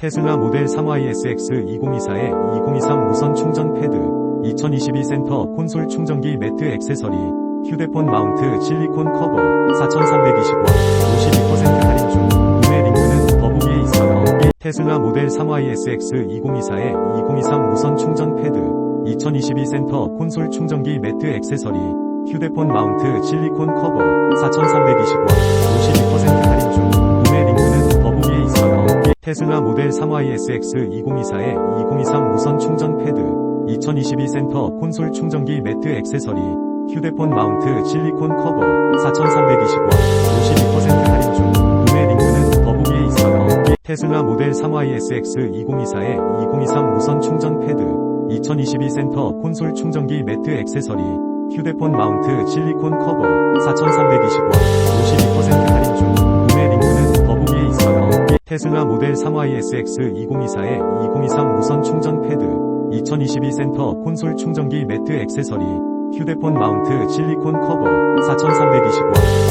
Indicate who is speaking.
Speaker 1: 테슬라 모델 3YSX 2024에 2023 무선 충전 패드, 2022 센터 콘솔 충전기 매트 액세서리, 휴대폰 마운트 실리콘 커버, 4,320원, 52% 할인 중, 구매 링크는 더보기에 있어요. 테슬라 모델 3YSX 2024에 2023 무선 충전 패드, 2022 센터 콘솔 충전기 매트 액세서리, 휴대폰 마운트 실리콘 커버, 4,320원, 테슬라 모델 3YSX 2024에 2023 무선 충전 패드, 2022 센터 콘솔 충전기 매트 액세서리, 휴대폰 마운트 실리콘 커버, 4,320원, 52% 할인 중, 구매 링크는 더보기에 있어요. 테슬라 모델 3YSX 2024에 2023 무선 충전 패드, 2022 센터 콘솔 충전기 매트 액세서리, 휴대폰 마운트 실리콘 커버, 4,320원, 테슬라 모델 3YSX 2024에 2023 무선 충전 패드, 2022 센터 콘솔 충전기 매트 액세서리, 휴대폰 마운트 실리콘 커버, 4,320원, 52%